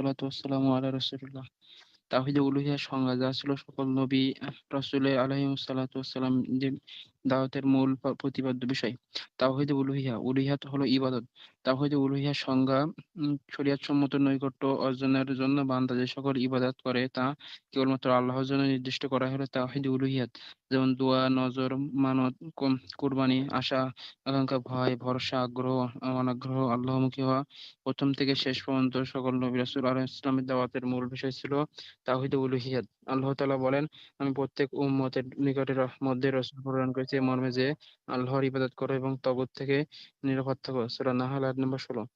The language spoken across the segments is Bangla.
ওয়াসসালামু আলা রাসূলিল্লাহ। তাওহীদে উলুহিয়ার সংজ্ঞা যা ছিল সকল নবী রাসূলের আলহিম সালাতাম যে দাওয়াতের মূল প্রতিপাদ্য বিষয়। তাওহীদে উলুহিয়া, উলুহিয়াত হলো ইবাদত। তাওহীদে উলুহিয়ার সংজ্ঞা উম শরীয়তসম্মত নৈকট্য অর্জনের জন্য বান্দা যে সকল ইবাদত করে তা কেবলমাত্র আল্লাহর জন্য নির্দিষ্ট করা হলো তাওহীদে উলুহিয়াত। যেমন দোয়া, নজর, মানত, কুরবানি, আশা, আকাঙ্ক্ষা, ভয়, ভরসা, আগ্রহ, অনাগ্রহ, আল্লাহমুখী হওয়া। প্রথম থেকে শেষ পর্যন্ত সকল নবী রাসূল আলাইহিস সালামের দাওয়াতের মূল বিষয় ছিল তাওহীদে উলুহিয়াত। আল্লাহ তালা বলেন, আমি প্রত্যেক উম্মতের নিকটে রহ মধ্যে রাসূল প্রেরণ করেছি এ মর্মে যে আল্লাহর ইবাদত করো এবং তাগুত থেকে নিরাপদ থাকো। সূরা নাহল আয়াত নম্বর ১৬।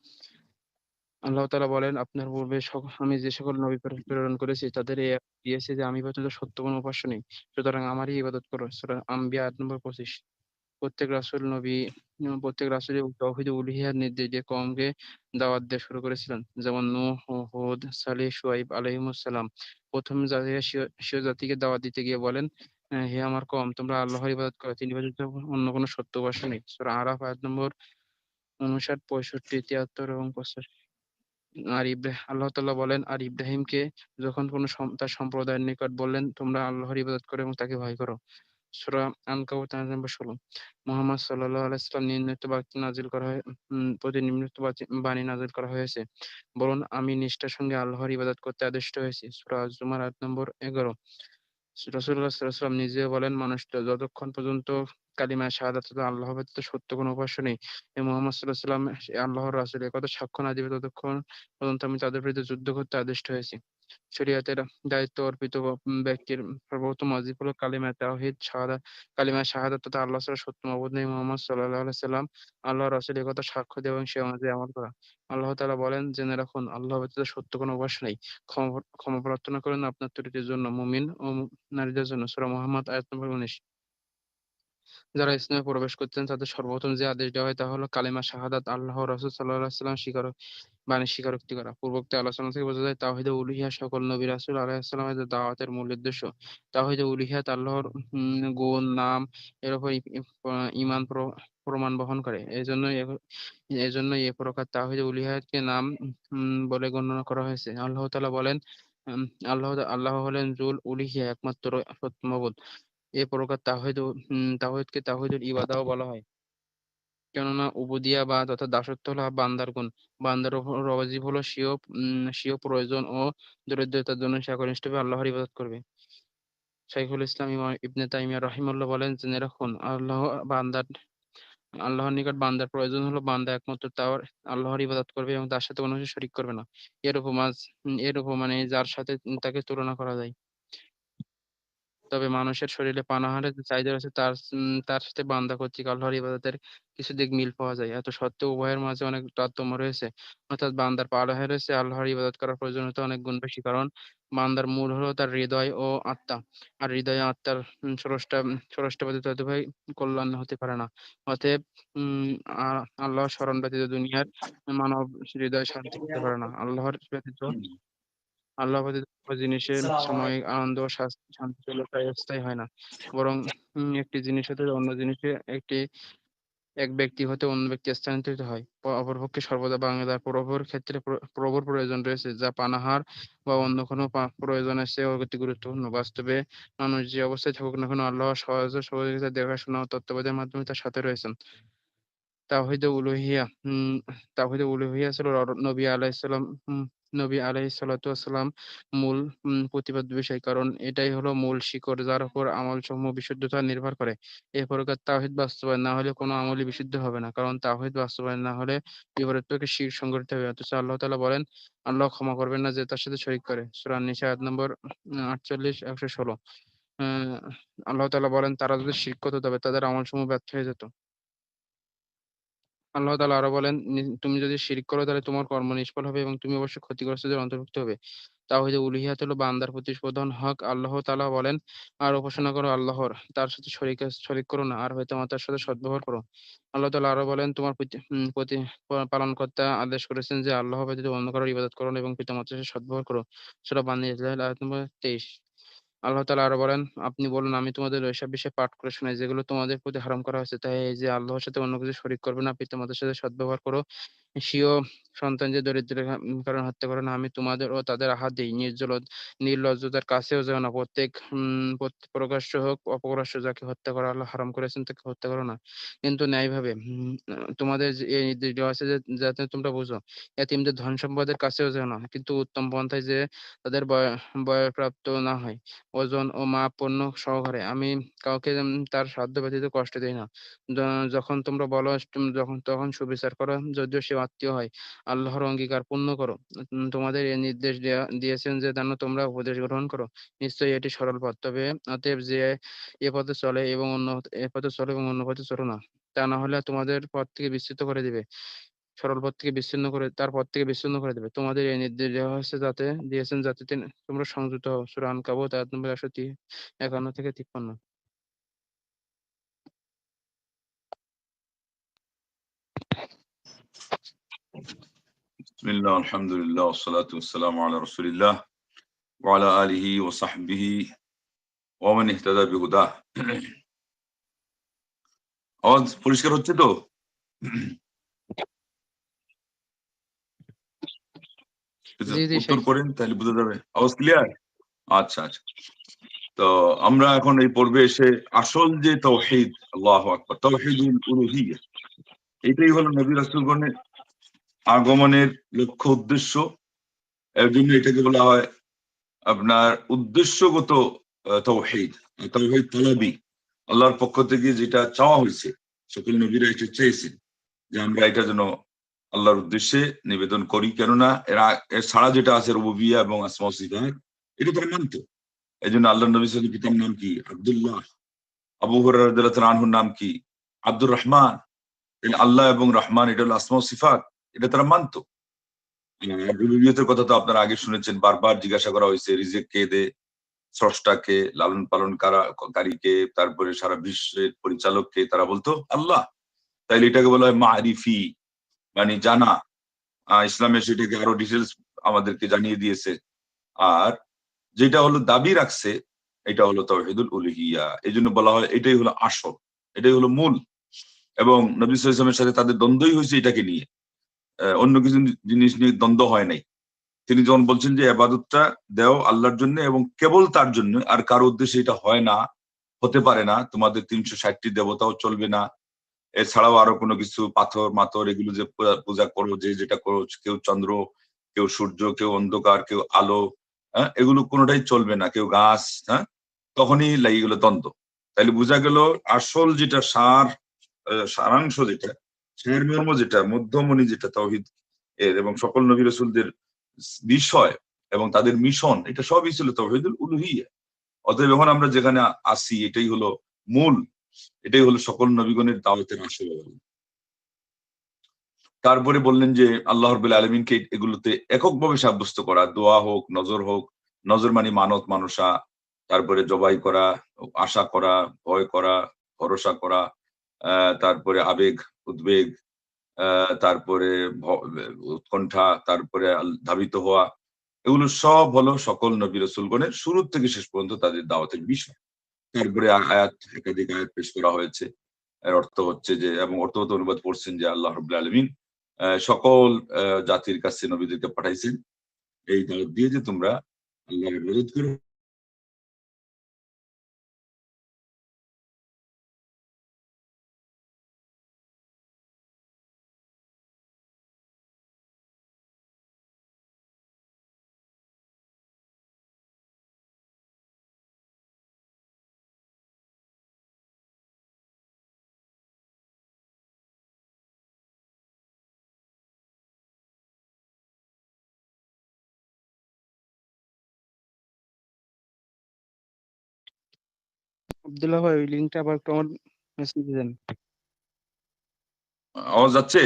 আল্লাহ তাআলা বলেন, আপনার পূর্বে আমি যে সকল নবী প্রেরণ করেছি তাদের দিয়েছি যে আমি ব্যতীত সত্য কোনো উপাস্য নেই। সুতরাং আমারই ইবাদত করো। সূরা আম্বিয়া আয়াত নম্বর ২৫। প্রত্যেক রাসূল নবী প্রত্যেক রাসূলই তাওহীদে উলুহিয়ার নির্দেশ দিয়ে কওমকে দাওয়াত দেয়া শুরু করেছিলেন। যেমন নূহ, হুদ, সালেহ, শুআয়ব আলাইহিমুস সালাম। প্রথম জাতিকে দাওয়াত দিতে গিয়ে বলেন, হে আমার কওম তোমরা আল্লাহর ইবাদত করো। তিনি ব্যতীত অন্য কোনো সত্য উপাস্য নেই। সূরা আরাফ আয়াত নম্বর ৫৯, ৬৫, ৭৩ এবং ৮৫। আর ইব্রাহিম আল্লাহ তাআলা বলেন, আর ইব্রাহিমকে যখন কোন তার সম্প্রদায়ের নিকট বললেন, তোমরা আল্লাহর ইবাদত করো এবং তাকে ভয় করো। সূরা আনকাবুত নম্বর ১৬। মুহাম্মদ সাল্লাল্লাহু আলাইহি ওয়াসাল্লাম নিম্নোক্ত বাক্য নাযিল করা হয় প্রতি নিম্নোক্ত বাণী নাযিল করা হয়েছে। বলুন, আমি নিষ্ঠার সঙ্গে আল্লাহর ইবাদত করতে আদিষ্ট হয়েছি। সূরা আজ-জুমার আয়াত নম্বর ১১। রাসূলুল্লাহ নিজে বলেন, মানুষটা যতক্ষণ পর্যন্ত কালিমায়ে শাহাদাত আল্লাহ ব্যতীত সত্য কোনো উপাস্য নেই মোহাম্মদ সাল্লাল্লাহু আলাইহি আল্লাহর রাসুল কথা সাক্ষ্য না দিবে ততক্ষণ পর্যন্ত আমি তাদের বিরুদ্ধে যুদ্ধ করতে আদিষ্ট হয়েছি। শরীয়তের দায়িত্ব অর্পিত ব্যক্তির সর্বোত্তম ওয়াজিব হলো কালিমা তাওহিদ শাহাদা কালিমা শাহাদা তথা আল্লাহ সাল সত্য মাবুদ মুহাম্মদ সাল্লাম আল্লাহ রাসূল কথা সাক্ষ্য দেওয়া এবং সে অনুযায়ী আমল করা। আল্লাহ তালা বলেন, জেনে রাখুন আল্লাহ ব্যতীত সত্য কোনো অভ্যাস নেই। ক্ষমা প্রার্থনা করেন আপনার ত্রুটির জন্য মুমিন ও নারীদের জন্য। সুরা মোহাম্মদ আয়াত নম্বর ১৯। যারা ইসলামে প্রবেশ করতেন তাদের সর্বপ্রথম যে আদেশ দেওয়া হয় তা হলো কালিমা শাহাদাত আল্লাহ রাসূল সাল্লাল্লাহু আলাইহি স্বীকার বাণী স্বীকারোক্তি করা। পূর্বোক্ত আলোচনা থেকে বোঝা যায় তাওহীদে উলুহিয়া সকল নবী রাসূল আলাইহিস দাওয়াতের মূল উদ্দেশ্য। তাওহীদে উলুহিয়াত আল্লাহর গুণ, নাম এর উপর প্র প্রমাণ বহন করে। এজন্যই এজন্যই এ প্রকার তাওহীদে উলুহিয়াতকে নাম বলে গণনা করা হয়েছে। আল্লাহ তাআলা বলেন, আল্লাহ আল্লাহ হলেন জুল উলিহিয়া একমাত্র সত্য মাবুদ। এ প্রকার তাওহীদ উম তাওহীদকে তাওহীদুল ইবাদাও বলা হয়। কেননা উবুদিয়া বা তথা দাসত্ব হলো বান্দার গুণ। বান্দার ওয়াজিব হলো স্বীয় স্বীয় প্রয়োজন ও দরিদ্রতার জন্য সে একনিষ্ঠভাবে আল্লাহর ইবাদত করবে। শাইখুল ইসলাম ইবনে তাইমিয়া রাহিমাহুল্লাহ বলেন, জেনে রাখুন আল্লাহ বান্দার আল্লাহর নিকট বান্দার প্রয়োজন হলো বান্দা একমাত্র তার আল্লাহর ইবাদত করবে এবং তার সাথে কোনো কিছু শরীক করবে না। এর উপমা এর উপমানে যার সাথে তাকে তুলনা করা যায়। তবে মানুষের শরীরে পানাহারের যে চাহিদা রয়েছে তার উম, তার সাথে বান্দা কর্তৃক আল্লাহর ইবাদতের কিছু দিক মিল পাওয়া যায়। এত সত্ত্বেও উভয়ের মাঝে অনেক তারতম্য রয়েছে। অর্থাৎ বান্দার পানাহার রয়েছে আল্লাহর ইবাদত করার প্রয়োজনীয়তা অনেক গুণ বেশি। কারণ বান্দার মূল হলো তার হৃদয় ও আত্মা। আর হৃদয় আত্মার, উম, স্রষ্টা স্রষ্টা ব্যতীত উভয় কল্যাণ হতে পারে না। অতএব, উম আল্লাহর স্মরণ ব্যতীত দুনিয়ার মানব হৃদয় শান্তি পেতে পারে না। আল্লাহর ব্যতীত আল্লাহ ব্যতীত কোনো জিনিসের সাময়িক আনন্দ ও শান্তি স্থায়ী হয় না। বরং একটি জিনিস হতে অন্য জিনিসে একটি এক ব্যক্তি হতে অন্য ব্যক্তি স্থানান্তরিত হয়। অপরপক্ষে সর্বদা বান্দার প্রভুর ক্ষেত্রে প্রভুর প্রয়োজন রয়েছে যা পানাহার বা অন্য কোনো প্রয়োজনের চেয়েও অতি গুরুত্বপূর্ণ। বাস্তবে মানুষ যে অবস্থায় থাকুক না কেন আল্লাহ সাহায্য সহযোগিতা দেখাশোনা ও তত্ত্বাবধানের মাধ্যমে তার সাথে রয়েছেন। তাওহীদে উলুহিয়া উম তাওহীদে উলুহিয়া ছিল নবী উম নবী আলাইহিস সালাতু ওয়াসসালাম মূল উম প্রতিপাদ্য বিষয়। কারণ এটাই হলো মূল শিকড় যার উপর আমলসমূহ বিশুদ্ধতা নির্ভর করে। এ প্রকার তাওহীদ বাস্তবায়ন না হলে কোনো আমলই বিশুদ্ধ হবে না। কারণ তাওহীদ বাস্তবায়ন না হলে বিপরীত পক্ষে শিরক সংঘটিত হবে। অথচ আল্লাহ তাআলা বলেন, আল্লাহ ক্ষমা করবেন না যে তার সাথে শরীক করে। সূরা আন-নিসা আয়াত নম্বর ৪৮, ১১৬ আ আল্লাহ তাআলা বলেন, তারা যদি শিরক করত তবে তাদের আমলসমূহ ব্যর্থ হয়ে যেত। আল্লাহ তালা আরও বলেন, তুমি যদি শিরিক করো তাহলে তোমার কর্ম নিষ্ফল হবে এবং তুমি অবশ্যই ক্ষতিগ্রস্তদের অন্তর্ভুক্ত হবে। তা তাওহীদে উলুহিয়াত হলো বান্দার প্রতি প্রধান হক। আল্লাহ তালা বলেন, আর উপাসনা করো আল্লাহর, তার সাথে শরীক শরীক করো না আর পিতা-মাতার সাথে সদ্ব্যবহার করো। আল্লাহ তাআলা আরও বলেন, তোমার প্রতি প্রতি পালনকর্তা আদেশ করেছেন যে আল্লাহ ব্যতীত অন্য কারোর ইবাদত করো এবং পিতামাতার সাথে সদ্ব্যবহার করো। সেটা বানী ইসরাঈল আয়াত নম্বর ২৩। আল্লাহ তালা আরও বলেন, আপনি বলুন আমি তোমাদের ওইসব বিষয়ে পাঠ করে শোনাই যেগুলো তোমাদের প্রতি হারাম করা হয়েছে। তাই এই যে আল্লাহর সাথে অন্য কিছু শরীক করবে না, পিতামাতার সাথে সদ্ব্যবহার করো। স্বীয় সন্তান যে দরিদ্রের কারণে হত্যা করে না। আমি তোমাদের ও তাদের আহার দেই। নির্জল নির্লজ্জতার কাছেও যেও না। প্রত্যেক প্রকাশ্য হোক, অপপ্রকাশ্য যাকে হত্যা করা আল্লাহ হারাম করেছেন তাকে হত্যা করো না। কিন্তু ন্যায়ভাবে তোমাদের এই নির্দেশ দেওয়া আছে যে যাতে তোমরা বুঝো। এতিমদের ধন সম্পদের কাছেও যেও না। কিন্তু উত্তম পন্থায় যে তাদের বয় বয়ঃপ্রাপ্ত না হয়। ওজন ও মাপ পণ্য সহকারে। আমি কাউকে তার সাধ্য ব্যতীত কষ্ট দেই না। যখন তোমরা বলো যখন, তখন সুবিচার করো, যদিও সে আত্মীয় হয়। আল্লাহর অঙ্গীকার পূর্ণ করো। তোমাদের এই নির্দেশ দেয়া, দিয়েছেন যে, যেন তোমরা উপদেশ গ্রহণ করো। নিশ্চয়ই এটি সরল পথ। তবে অতএব যে, এ পথে চলে এবং অন্য, এ পথে চলে এবং অন্য পথে চলো না। তা না হলে তোমাদের পথ থেকে বিচ্যুত করে দিবে। সরল পথ থেকে বিচ্ছিন্ন করে তার পথ থেকে বিচ্ছিন্ন করে দেবে। তোমাদের এই নির্দেশ দেওয়া হয়েছে যাতে দিয়েছেন যাতে তিন তোমরা সংযুক্ত হও। সূরা আনকাবুত আয়াত নম্বর ১৫ থেকে ৫৩ بسم الله الحمد لله والصلاة والسلام على رسول الله وعلى آله وصحبه ومن اهتدى بهداه আওয়াজ পরিষ্কার হচ্ছে তো উত্তর করেন তাহলে বোঝা যাবে। আওয়াজ ক্লিয়ার আচ্ছা আচ্ছা। তো আমরা এখন এই পর্বে এসে আসল যে তৌহিদ আল্লাহ আকবার তৌহিদুল উলুহিয়া এটাই হলো নবী রাসূলগণের আগমনের লক্ষ্য উদ্দেশ্য। এর জন্য এটাকে বলা হয় আপনার উদ্দেশ্যগত তৌহিদ তৌহিদ তলাবি। আল্লাহর পক্ষ থেকে যেটা চাওয়া হয়েছে সকল নবীরা এটা চেয়েছেন যে আমরা এটা যেন আল্লাহর উদ্দেশ্যে নিবেদন করি। কেননা এরা, এর ছাড়া যেটা আছে রুবিয়া এবং আসমা এটা তারা মানত। এই জন্য আল্লাহ নবী পিতার নাম কি? আব্দুল্লাহ। আবু আনহুর নাম কি? আব্দুর রহমান। আল্লাহ এবং রহমান, এটা হলো আসমা সিফাত, এটা তারা মানত। রুবিয়তের কথা তো আপনারা আগে শুনেছেন, বারবার জিজ্ঞাসা করা হয়েছে, রিজেক কে দে? স্রষ্টাকে লালন পালন কারীকে তারপরে সারা বিশ্বের পরিচালককে তারা বলতো, আল্লাহ। তাইলে এটাকে বলা হয় মারিফি। মানে জানা আহ, ইসলামে সেটাকে আরও ডিটেলস আমাদেরকে জানিয়ে দিয়েছে। আর যেটা হলো দাবি রাখছে এটা হলো তৌহিদুল উলুহিয়া। এই জন্য বলা হয় এটাই হলো আসল এটাই হলো মূল। এবং নবী ওয়াসাল্লামের সাথে তাদের দ্বন্দ্বই হয়েছে এটাকে নিয়ে। অন্য কিছু জিনিস নিয়ে দ্বন্দ্ব হয় নাই। তিনি যখন বলছেন যে আবাদতটা দেও আল্লাহর জন্য এবং কেবল তার জন্য আর কারও উদ্দেশ্যে এটা হয় না হতে পারে না। তোমাদের তিনশো ষাটটি দেবতাও চলবে না। এছাড়াও আরও কোনো কিছু, পাথর, মাথর, এগুলো যে পূজা- করো যে যেটা করো কেউ চন্দ্র, কেউ সূর্য, কেউ অন্ধকার, কেউ আলো হ্যাঁ? এগুলো কোনোটাই চলবে না। কেউ গাছ হ্যাঁ? তখনই লাগিয়ে গেল দ্বন্দ্ব। তাইলে বোঝা গেল আসল যেটা সার সারাংশ যেটা, সারমর্ম যেটা, মধ্যমণি যেটা তহিদ এর এবং সকল নবী রসুলদের বিষয় এবং তাদের মিশন, এটা সবই ছিল তৌহিদুল উলুহিয়া। অতএব এখন আমরা যেখানে আসি, এটাই হলো মূল এটাই হলো সকল নবীগণের দাওয়াতের আসল তারপরে বললেন যে আল্লাহ রবুল্লা আলমিনকে এগুলোতে এককভাবে সাব্যস্ত করা দোয়া হোক নজর হোক নজর মানে মানত মানসা তারপরে জবাই করা আশা করা ভয় করা ভরসা করা আহ, তারপরে আবেগ উদ্বেগ আহ, তারপরে উৎকণ্ঠা তারপরে ধাবিত হওয়া এগুলো সব হলো সকল নবী রসুলগণের শুরু থেকে শেষ পর্যন্ত তাদের দাওয়াতের বিষয়। তারপরে উপরে আয়াত একাধিক আয়াত পেশ করা হয়েছে। এর অর্থ হচ্ছে যে, এবং অর্থগত অনুবাদ করছেন যে আল্লাহ রবুল্লা আলমিন সকল জাতির কাছে নবীদেরকে পাঠাইছেন। এই দিয়ে যে তোমরা আল্লাহ বিরোধ করো। আব্দুল্লাহ ভাই ওই লিঙ্কটা আবার একটু আমার মেসেজ দেন। আওয়াজ যাচ্ছে?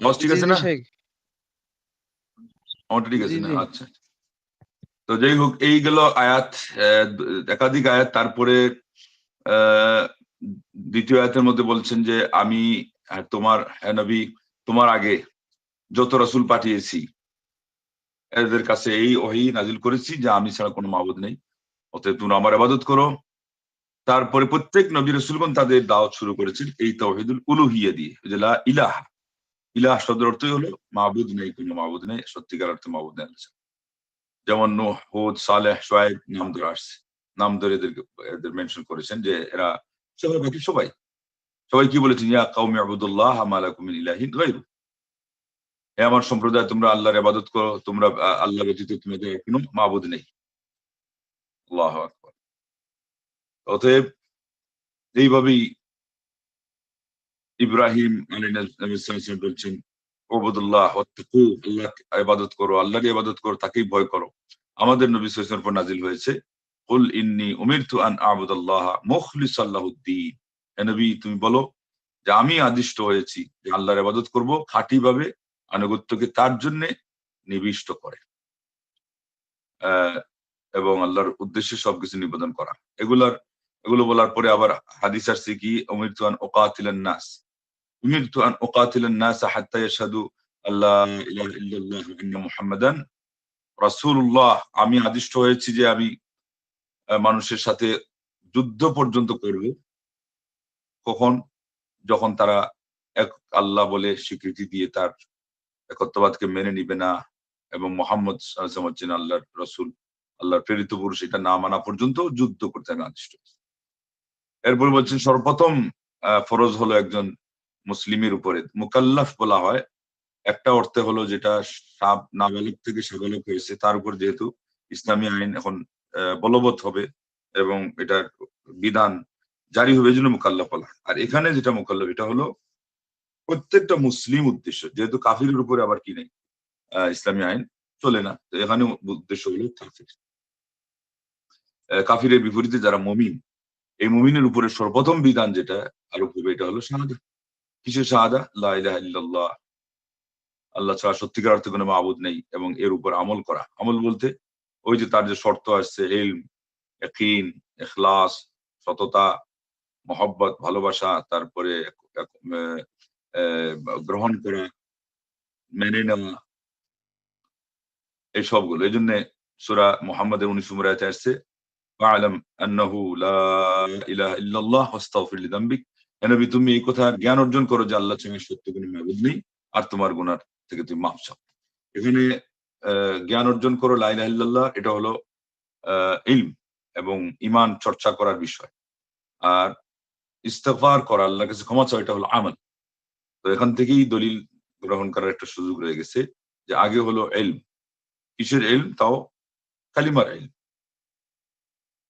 আওয়াজ ঠিক আছে না? শেখ। আমারটা ঠিক আছে না? আচ্ছা। তো যাই হোক এই গেল আয়াত একাধিক আয়াত। তারপরে দ্বিতীয় আয়াতের মধ্যে বলছেন যে আমি তোমার নবী তোমার আগে যত রসুল পাঠিয়েছি এদের কাছে এই ওহি নাজিল করেছি যে আমি ছাড়া কোনো মাবুদ নেই। অতএব তোমরা আমার আবাদত করো। তারপরে প্রত্যেক নবী রসুলগণ তাদের দাওয়াত শুরু করেছেন এই তৌহিদুল উলুহিয়া দিয়ে ইলাহা। ইলাহ শব্দের অর্থই হলো মাবুদ নেই, কোনো মাবুদ নেই, সত্যিকার অর্থে মাবুদ নেই। যেমন নোহ, হুদ, সালেহ সোয়েব নাম ধরে আসছে। নাম ধরে এদেরকে, এদের মেনশন করেছেন যে এরা সবাই বাকি সবাই। সবাই কি বলেছেন? ইয়া কাউমি আবুদুল্লাহ আমালাকুম মিন ইলাহিন গায়রু। হে আমার সম্প্রদায়, তোমরা আল্লাহর ইবাদত করো, তোমরা আল্লাহ ব্যতীত তোমাদের কোনো মাবুদ নেই। আল্লাহু আকবার। অতএব এইভাবেই ইব্রাহিম বলছেন আমাদের তুমি বলো যে আমি আদিষ্ট হয়েছি যে আল্লাহর ইবাদত করব খাঁটি ভাবে আনুগত্যকে তার জন্য নিবিষ্ট করে। এবং আল্লাহর উদ্দেশ্যে সবকিছু নিবেদন করা। এগুলার এগুলো বলার পরে আবার হাদিস আসছে কি, উমিরতু আন ওকাতিলান নাস। উমিরতু আন ওকাতিলান নাস হাত্তা ইয়াশহাদু আল্লাহ রাসূলুল্লাহ, আমি আদিষ্ট হয়েছি যে আমি মানুষের সাথে যুদ্ধ পর্যন্ত করব। কখন? যখন তারা এক আল্লাহ বলে স্বীকৃতি দিয়ে তার একত্ববাদকে মেনে নিবে না এবং মোহাম্মদ হচ্ছেন আল্লাহর রসুল। আল্লাহর প্রেরিত পুরুষ এটা না মানা পর্যন্ত যুদ্ধ করতে আমি আদিষ্ট এরপর বলছেন, সর্বপ্রথম ফরজ হলো একজন মুসলিমের উপরে। মুকাল্লাফ বলা হয়। একটা অর্থে হলো যেটা সাব নাবালক থেকে সাবালক হয়েছে, তার উপর যেহেতু ইসলামী আইন এখন বলবৎ হবে এবং এটার বিধান জারি হবে জন্য মুকাল্লাফ বলা। আর এখানে যেটা মুকাল্লাফ, এটা হলো প্রত্যেকটা মুসলিম উদ্দেশ্য। যেহেতু কাফিরের উপরে আবার কি নেই? ইসলামী আইন চলে না, তো এখানে উদ্দেশ্য হলো কাফির। কাফিরের বিপরীতে যারা মমিন, এই মমিনের উপরে সর্বপ্রথম বিধান যেটা আরোপ হবে এটা হলো শাহাদা। কিসের শাহাদা? লা ইলাহা আল্লাহ ছাড়া সত্যিকার অর্থে কোনো মাবুদ নেই এবং এর উপর আমল করা। আমল বলতে ওই যে তার যে শর্ত আসছে, ইলম, ইয়াকিন এখলাস সততা, মহব্বত, ভালোবাসা, তারপরে গ্রহণ করা, মেনে নেওয়া, এই সবগুলো। এই জন্য সুরা মোহাম্মদের উনিশ আসছে ফাআলাম আন্নাহু লা ইলাহা ইল্লাল্লাহ ওয়াস্তাগফির লিযামবিক হে নবী তুমি এই কথা জ্ঞান অর্জন করো যে আল্লাহ ছাড়া সত্য কোনো মাবুদ নেই আর তোমার গুনার থেকে তুমি মাফ চাও। এখানে জ্ঞান অর্জন করো, লা ইলাহা ইল্লাল্লাহ, এটা হলো ইলম এবং ইমান চর্চা করার বিষয়। আর ইস্তেগফার করা, আল্লাহর কাছে ক্ষমা চাওয়া, এটা হলো আমল। তো এখান থেকেই দলিল গ্রহণ করার একটা সুযোগ রয়ে গেছে যে আগে হলো এলম কিসের এলম তাও কালিমার এলম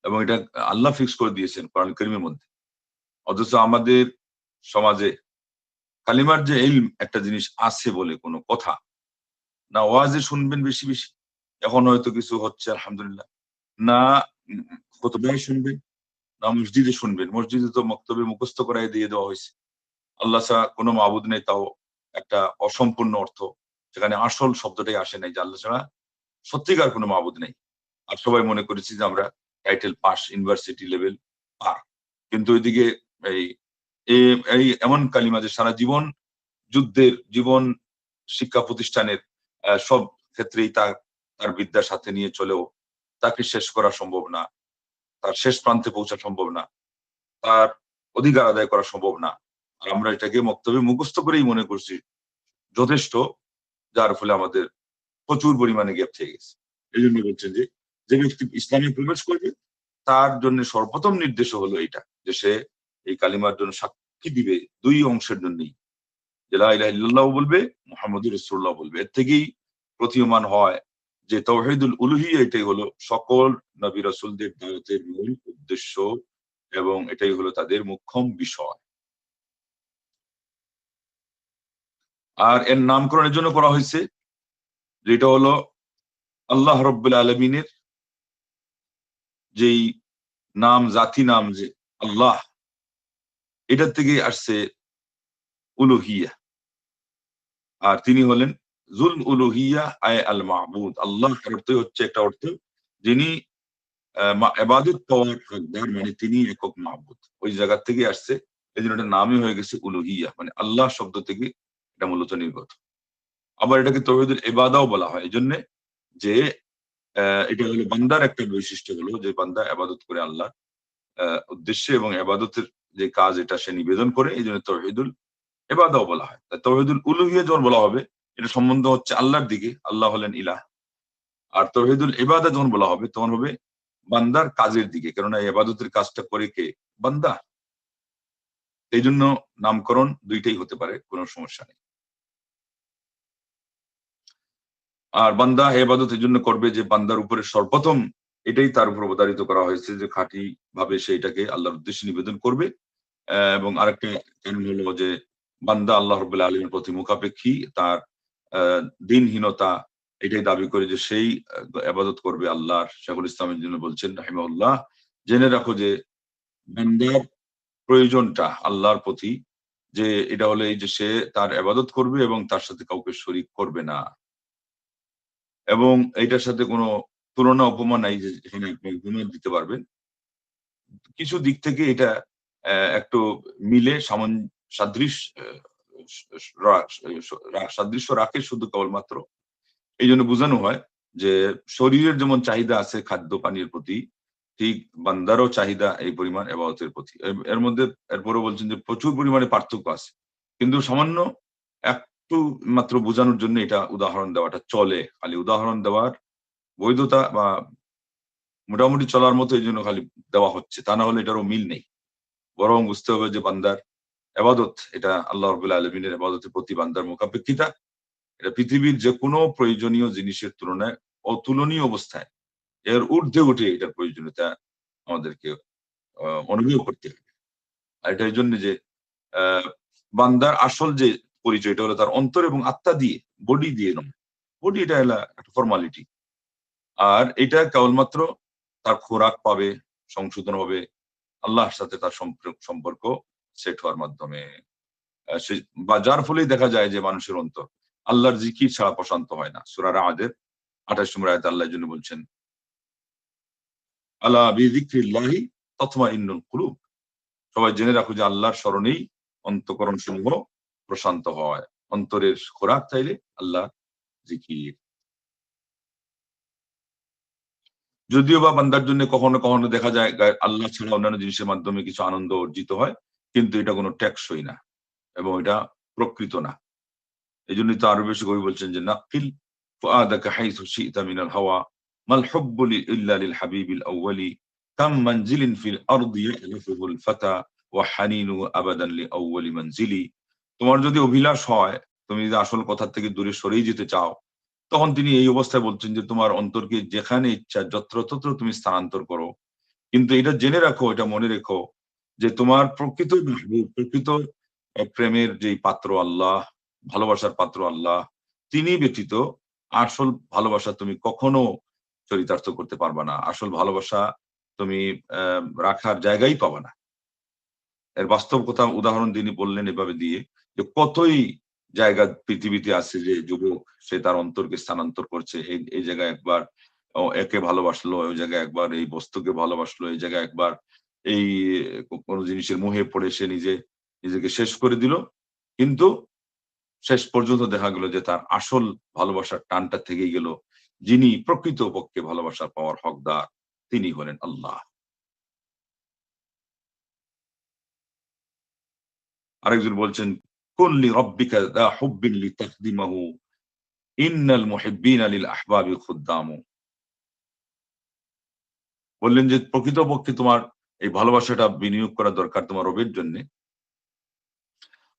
এবং এটা আল্লাহ ফিক্স করে দিয়েছেন কোরআন করিমের মধ্যে। অথচ আমাদের সমাজে কালিমার যে এলম একটা জিনিস আছে বলে কোনো কথা, না ওয়াজে শুনবেন বেশি বেশি, এখন হয়তো কিছু হচ্ছে, আলহামদুলিল্লাহ। না কতবাই শুনবেন, না মসজিদে শুনবেন। মসজিদে তো মক্তবে মুখস্থ করাই দিয়ে দেওয়া হয়েছে। আল্লাহ ছাড়া কোনো মাবুদ নেই, তাও একটা অসম্পূর্ণ অর্থ। সেখানে আসল শব্দটাই আসে নাই যে আল্লাহ ছাড়া সত্যিকার কোনো মাবুদ নেই। আর সবাই মনে করেছি যে আমরা টাইটেল পাস ইউনিভার্সিটি লেভেল পার কিন্তু ওইদিকে এই এই এমন কালিমা যে সারা জীবন যুদ্ধের, জীবন শিক্ষা প্রতিষ্ঠানের সব ক্ষেত্রেই তার তার বিদ্যার সাথে নিয়ে চলেও তাকে শেষ করা সম্ভব না। তার শেষ প্রান্তে পৌঁছা সম্ভব না। তার অধিকার আদায় করা সম্ভব না। আর আমরা এটাকে মক্তবে মুখস্থ করেই মনে করছি যথেষ্ট, যার ফলে আমাদের প্রচুর পরিমাণে গ্যাপ থেকে গেছে। এই জন্য বলছেন যে যে ব্যক্তি ইসলামে প্রবেশ করবে তার জন্য সর্বপ্রথম নির্দেশ হলো এটা যে সে এই কালিমার জন্য সাক্ষী দিবে দুই অংশের জন্যই। যে বলবে মোহাম্মদ রাসূলুল্লাহ বলবে। এর থেকেই প্রতীয়মান হয় যে তৌহিদুল উলুহি এটাই হলো সকল নবী রাসূলদের দাওয়াতের মূল উদ্দেশ্য এবং এটাই হলো তাদের মুখ্যম বিষয়। আর এর নামকরণের জন্য করা হয়েছে, যেটা হলো আল্লাহ রব্বুল আলমিনের যেই নাম, জাতি নাম যে আল্লাহ, এটার থেকে আসছে উলুহিয়া। আর তিনি হলেন জুল উলুহিয়া আয় আল মাহবুদ আল্লাহ অর্থই হচ্ছে একটা অর্থ যিনি মানে তিনি একক মাহবুদ ওই জায়গা থেকে আসছে এই জন্য নামই হয়ে গেছে উলুহিয়া। মানে আল্লাহ শব্দ থেকে এটা মূলত নির্গত। আবার এটাকে তহিদুল এবাদাও বলা হয়। এই জন্যে যে এটা হলো বান্দার একটা বৈশিষ্ট্য হলো যে বান্দা আবাদত করে আল্লাহ উদ্দেশ্যে এবং আবাদতের যে কাজ এটা সে নিবেদন করে, এই জন্য তহিদুল এবাদাও বলা হয়। তহিদুল উলুহিয়া যখন বলা হবে, এটা সম্বন্ধ হচ্ছে আল্লাহর দিকে, আল্লাহ হলেন ইলাহ। আর তহিদুল এবাদা যখন বলা হবে, তখন হবে বান্দার কাজের দিকে, কেননা এই আবাদতের কাজটা করে কে? বান্দা। এই জন্য নামকরণ দুইটাই হতে পারে, কোনো সমস্যা নেই। আর বান্দা এবাদত এই জন্য করবে যে বান্দার উপরে সর্বপ্রথম এটাই তার উপর অবতারিত করা হয়েছে যে খাঁটি ভাবে সে এটাকে আল্লাহর উদ্দেশ্যে নিবেদন করবে। এবং আরেকটা কারণ হলো যে বান্দা আল্লাহ রবুল্লাহ আলমের প্রতি মুখাপেক্ষী, তার দিনহীনতা এটাই দাবি করে যে সেই আবাদত করবে আল্লাহর শেখুল ইসলামের জন্য বলছেন রাহিমাউল্লাহ জেনে রাখো যে বান্দার প্রয়োজনটা আল্লাহর প্রতি যে এটা হলে এই যে সে তার আবাদত করবে এবং তার সাথে কাউকে শরিক করবে না। এবং এটার সাথে কোনো তুলনা উপমা নাই যে আপনি উপমা দিতে পারবেন। কিছু দিক থেকে এটা একটু মিলে সামন সাদৃশ সাদৃশ্য রাখে শুধু কেবলমাত্র এই জন্য বোঝানো হয় যে শরীরের যেমন চাহিদা আছে খাদ্য পানীয়ের প্রতি, ঠিক বান্দারও চাহিদা এই পরিমাণ এবাদতের প্রতি। এর- মধ্যে এরপরও বলছেন যে প্রচুর পরিমাণে পার্থক্য আছে। কিন্তু সামান্য একটু মাত্র বোঝানোর জন্য এটা উদাহরণ দেওয়াটা চলে। খালি উদাহরণ দেওয়ার বৈধতা বা মোটামুটি চলার মতো এই জন্য খালি দেওয়া হচ্ছে। তা না হলে এটারও মিল নেই। বরং বুঝতে হবে যে বান্দার এবাদত এটা আল্লাহ রবুল্লা আলমিনের এবাদতের প্রতি বান্দার মোকাপেক্ষিতা এটা পৃথিবীর যে কোনো প্রয়োজনীয় জিনিসের তুলনায় অতুলনীয় অবস্থায় এর ঊর্ধ্বে উঠে এটার প্রয়োজনীয়তা আমাদেরকে অনুভব করতে হবে। আর এটা এই জন্য যে বান্দার আসল যে পরিচয়, এটা হলো তার অন্তর এবং আত্মা দিয়ে বডি দিয়ে নয়। বডি এটা হলো একটা ফর্মালিটি আর এটা কেবলমাত্র তার খোরাক পাবে, সংশোধন হবে, আল্লাহর সাথে তার সম্পর্ক সেট হওয়ার মাধ্যমে। বা যার ফলেই দেখা যায় যে মানুষের অন্তর। আল্লাহর জিকির ছাড়া প্রশান্ত হয় না। সুরার আমাদের আঠাশ নম্বর আয়তে আল্লাহ জন্য বলছেন আল্লাহ বিদিক্রিল্লাহি তথমা ইন্নুল কুলুব। সবাই জেনে রাখো যে আল্লাহর স্মরণেই অন্তকরণ সমূহ প্রশান্ত হয়। অন্তরের খোরাক চাইলে আল্লাহ জিকির। যদিও বা বান্দার জন্য কখনো কখনো দেখা যায়, আল্লাহ ছাড়া অন্যান্য জিনিসের মাধ্যমে কিছু আনন্দ অর্জিত হয়, কিন্তু এটা কোনো ট্যাক্সই না এবং এটা প্রকৃত না। এই জন্যই তো আরও বেশি কবি বলছেন যে নাকিল ফুআদাকা হাওয়া, মাল হাবিবিল কাম মানজিলিন ফিল আরদি ফাতা, ওয়া হানিনু আবাদান লি মানজিলি। তোমার যদি অভিলাষ হয়, তুমি যদি আসল কথা থেকে দূরে সরেই যেতে চাও, তখন তিনি এই অবস্থায় বলছেন যে তোমার অন্তরকে যেখানে ইচ্ছা যত্রতত্র তুমি স্থানান্তর করো। কিন্তু এটা জেনে রাখো, এটা মনে রেখো যে তোমার প্রকৃত প্রকৃত প্রেমের যে পাত্র আল্লাহ, ভালোবাসার পাত্র আল্লাহ, তিনি ব্যতীত আসল ভালোবাসা তুমি কখনো চরিতার্থ করতে পারবা না। আসল ভালোবাসা তুমি রাখার জায়গাই পাবা না। এর বাস্তব কথা উদাহরণ তিনি বললেন এভাবে দিয়ে যে কতই জায়গা পৃথিবীতে আছে যে যুবক, সে তার অন্তরকে স্থানান্তর করছে এই এই জায়গায় একবার একে ভালোবাসলো, ওই জায়গায় একবার এই বস্তুকে ভালোবাসলো, এই জায়গায় একবার এই কোন জিনিসের মুহে পড়ে সে নিজে, নিজেকে শেষ করে দিল। কিন্তু শেষ পর্যন্ত দেখা গেল যে তার আসল ভালোবাসার টানটা থেকেই গেল। যিনি প্রকৃত পক্ষে ভালোবাসা পাওয়ার হকদার, তিনি হলেন আল্লাহ। আরেকজন বলছেন কুল্লি রব্বিকা দা হুব্বিন লি তাকদিমাহু ইন্নাল মুহিব্বিনা লিল বললেন যে প্রকৃত পক্ষে তোমার এই ভালোবাসাটা বিনিয়োগ করা দরকার তোমার রবের জন্য।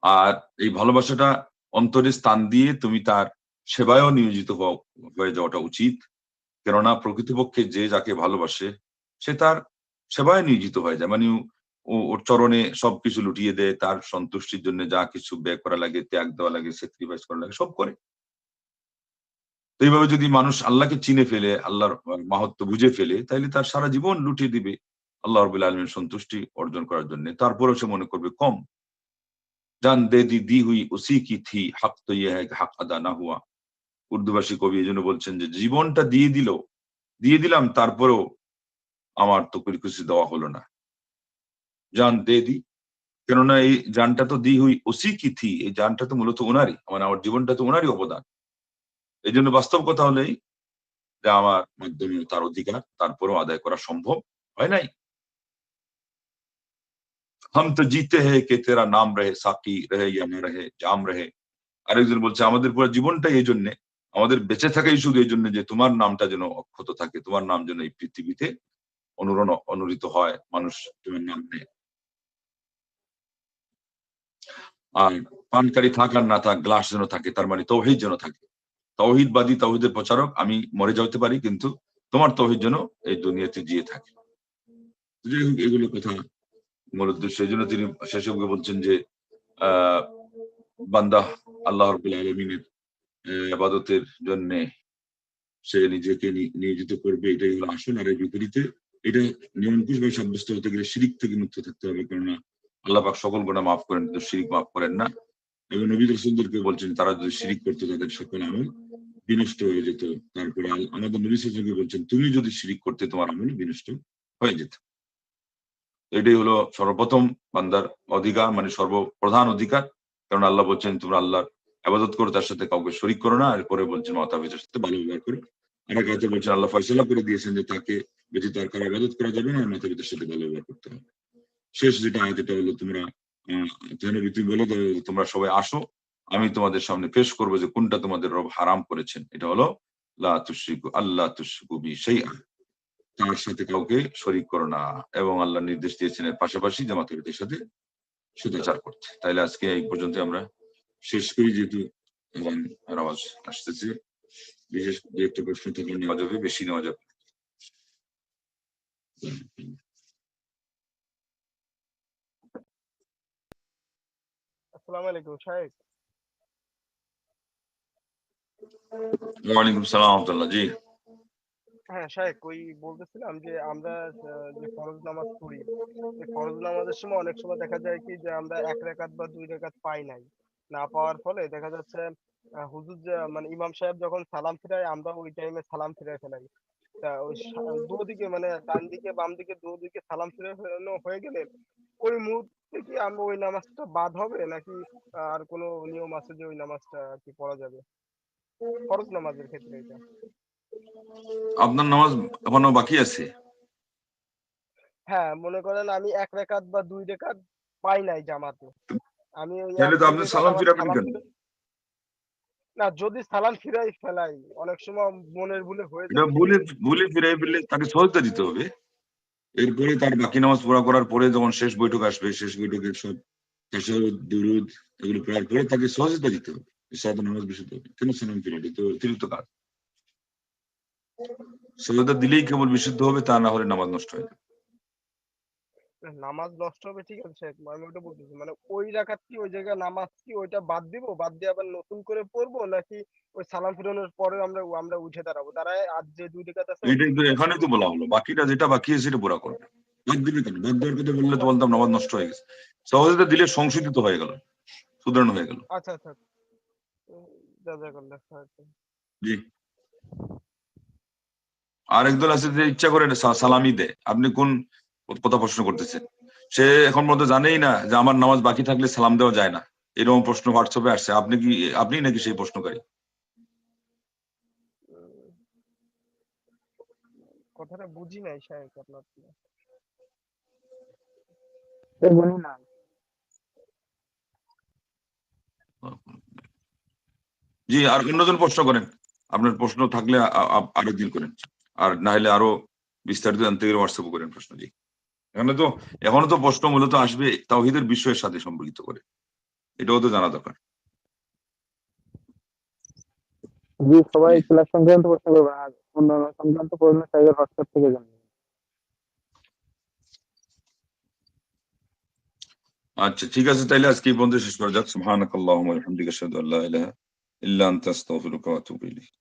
আর এই ভালোবাসাটা অন্তরে স্থান দিয়ে তুমি তার সেবায়ও নিয়োজিত হয়ে যাওয়াটা উচিত। কেননা প্রকৃতপক্ষে যে যাকে ভালোবাসে, সে তার সেবায় নিয়োজিত হয়ে যায়। মানে ওর চরণে সবকিছু লুটিয়ে দেয়, তার সন্তুষ্টির জন্য যা কিছু ব্যয় করা লাগে, ত্যাগ দেওয়া লাগে স্যাক্রিফাইস করা লাগে, সব করে। তো এইভাবে যদি মানুষ আল্লাহকে চিনে ফেলে, আল্লাহর মাহাত্ম বুঝে ফেলে তাহলে তার সারা জীবন লুটিয়ে দিবে আল্লাহ রবুল্লা আলমীর সন্তুষ্টি অর্জন করার জন্য। তারপরেও সে মনে করবে, কম। জান দে দি দি হুই উসি কি থি, হক তো ইয়ে হক আদা না হুয়া। উর্দুভাষী কবি এই জন্য বলছেন যে, জীবনটা দিয়ে দিল, দিয়ে দিলাম, তারপরেও আমার তো কিছু দেওয়া হলো না। জান দে দি কেননা এই জানটা তো দি হুই ওসি কি থি এই জানটা তো মূলত ওনারই মানে আমার জীবনটা তো ওনারই অবদান এই জন্য বাস্তব কথা হলেই যে আমার মাধ্যমে তার অধিকার তারপরেও আদায় করা সম্ভব হয় নাই हम तो जीते हैं कि तेरा नाम रहे साकी रहे या না রহে জাম রহে আরেকজন বলছে আমাদের পুরো জীবনটাই এই জন্য আমাদের বেঁচে থাকাই শুধু এই জন্য যে তোমার নামটা যেন অক্ষত থাকে তোমার নাম যেন এই পৃথিবীতে অনুরণ অনুরিত হয় মানুষ তোমার নাম নেয় আর পানকারী থাক আর না থাক গ্লাস যেন থাকে, তার মানে তৌহিদ যেন থাকে। তৌহিদবাদী, তৌহিদের প্রচারক, আমি মরে যেতে পারি, কিন্তু তোমার তৌহিদ যেন এই দুনিয়াতে জিয়ে থাকে। এগুলো কথা মূল উদ্দেশ্য। এই জন্য তিনি শেষে গিয়ে বলছেন যে আহ বান্দা আল্লাহ রবুল আবাদতের জন্য সে নিজেকে নিয়োজিত করবে, এটাই হলো আসল। আর এর বিপরীতে এটা নিরঙ্কুশ ভাবে সাব্যস্ত হতে গেলে শিরিক থেকে মুক্ত থাকতে হবে, কেননা আল্লাহ পাক সকল গোনা মাফ করেন কিন্তু শিরিক মাফ করেন না। এবং নবী রসুলদেরকে বলছেন, তারা যদি শিরিক করতে তাদের সকল আমল বিনষ্ট হয়ে যেত। তারপরে আমাদের নবী বলছেন, তুমি যদি শিরিক করতে, তোমার আমল বিনষ্ট হয়ে যেত। এটাই হলো সর্বপ্রথম বান্দার অধিকার মানে সর্বপ্রধান অধিকার। কারণ আল্লাহ বলছেন, তোমরা আল্লাহর আবাদত করো, তার সাথে কাউকে শরিক করো না। এরপরে বলছেন মাতা পিতার সাথে ভালো ব্যবহার করো। আর এক বলছেন, আল্লাহ ফয়সলা করে দিয়েছেন যে তাকে ব্যতীত তার কারও আবাদত করা যাবে না মাতা পিতার সাথে ভালো ব্যবহার করতে হবে। শেষ যেটা আয়াত এটা হলো তোমরা যেন তুমি বলে যে তোমরা সবাই আসো, আমি তোমাদের সামনে পেশ করব যে কোনটা তোমাদের রব হারাম করেছেন। এটা হলো, লা আল্লাহ তুশরিকু বি শাইআ তার সাথে কাউকে শরিক করো না। এবং আল্লাহ নির্দেশ দিয়েছেন এর পাশাপাশি জামাত পিতার সাথে সুদাচার করতে। তাইলে আজকে এই পর্যন্ত আমরা শেষ করি, যেহেতু আওয়াজ আসতেছে। বিশেষ দু একটা প্রশ্ন থাকলে নেওয়া যাবে, বেশি নেওয়া যাবে। আসসালামু আলাইকুম শাহেক। ওয়ালাইকুম সালাম রহমতুল্লাহ জি। হ্যাঁ শাহেক ওই বলতেছিলাম যে আমরা যে ফরজ নামাজ পড়ি এই ফরজ নামাজের সময় অনেক সময় দেখা যায় কি যে আমরা এক রেখাত বা দুই রেখাত পাই নাই। না পাওয়ার ফলে দেখা যাচ্ছে হুজুর মানে ইমাম সাহেব যখন সালাম ফিরায় আমরা ওই টাইমে সালাম ফিরায় ফেলাই। দুদিকে মানে ডান দিকে বাম দিকে দুদিকে সালাম ফেরানো হয়ে গেলে ওই মুহূর্তে কি আমরা ওই নামাজটা বাদ হবে? নাকি আর কোনো নিয়ম আছে যে ওই নামাজটা কি পড়া যাবে? ফরজ নামাজের ক্ষেত্রে এটা। আপনার নামাজ এখনও বাকি আছে? হ্যাঁ মনে করেন আমি এক রেখাত বা দুই রেখাত পাই নাই জামাতে। আমি ওই তাহলে তো আপনি সালাম ফিরাবেন কেন? না যদি সালাম ফিরাই ফেলাই অনেক সময় মনের ভুলে হয়ে যায়। ভুলে ভুলে ফিরে ফেললে তাকে সহজতা দিতে হবে। এরপরে তার বাকি নামাজ পড়া করার পরে যখন শেষ বৈঠক আসবে শেষ বৈঠকে সব তাসাহুদ দুরুদ এগুলো পড়ার পরে তাকে সহজতা দিতে হবে। সাদা নামাজ বিশুদ্ধ হবে। কেন সালাম ফিরে এটা তো অতিরিক্ত কাজ। সহজতা দিলেই কেবল বিশুদ্ধ হবে তা না হলে নামাজ নষ্ট হয়ে যাবে নামাজ নষ্ট হবে ঠিক আছে? আমি ওটা বলতেছি মানে ওই রাখাত কি ওই জায়গায় নামাজ কি ওইটা বাদ দিব? বাদ দিয়ে আবার নতুন করে পড়ব নাকি ওই সালাম ফিরানোর পরে আমরা আমরা উঠে দাঁড়াবো? তারা আর যে দুই রেখাত আছে এখানে তো বলা হলো। বাকিটা যেটা বাকি আছে সেটা পুরা করবে। বাদ দিবে কেন? বাদ দেওয়ার কথা বললে তো বলতাম নামাজ নষ্ট হয়ে গেছে। সহজতা দিলে সংশোধিত হয়ে গেল সুদৃঢ় হয়ে গেল। আচ্ছা আচ্ছা। জি। আর একদল আছে যে ইচ্ছা করে সালামি দেয়। আপনি কোন কথা প্রশ্ন করতেছে। সে এখন মধ্যে জানেই না যে আমার নামাজ বাকি থাকলে সালাম দেওয়া যায় না। এরকম প্রশ্ন হোয়াটসঅ্যাপে আসছে। আপনি কি আপনি নাকি সেই প্রশ্নকারী? উম, কথাটা বুঝি নাই শাহেক আপনার জি আর অন্যজন প্রশ্ন করেন। আপনার প্রশ্ন থাকলে আরেকদিন করেন। আর না হলে আরও বিস্তারিত জানতে গেলে হোয়াটসঅ্যাপ করেন প্রশ্ন জি এখানে তো এখনও তো প্রশ্ন মূলত আসবে তাওহিদের বিষয়ের সাথে সম্পর্কিত করে। এটাও তো জানা দরকার। জি সবাই ক্লাস সংক্রান্ত প্রশ্ন করবে আর অন্যান্য সংক্রান্ত প্রশ্ন সাইবার হোয়াটসঅ্যাপ থেকে জানবেন আচ্ছা ঠিক আছে তাইলে আজকে এই পর্যন্ত শেষ করা যাক। সুবহানাকাল্লাহুম্মা ওয়া বিহামদিকা আশহাদু আল্লা ইলাহা ইল্লা আনতা আস্তাগফিরুকা ওয়া আতুবু ইলাইক।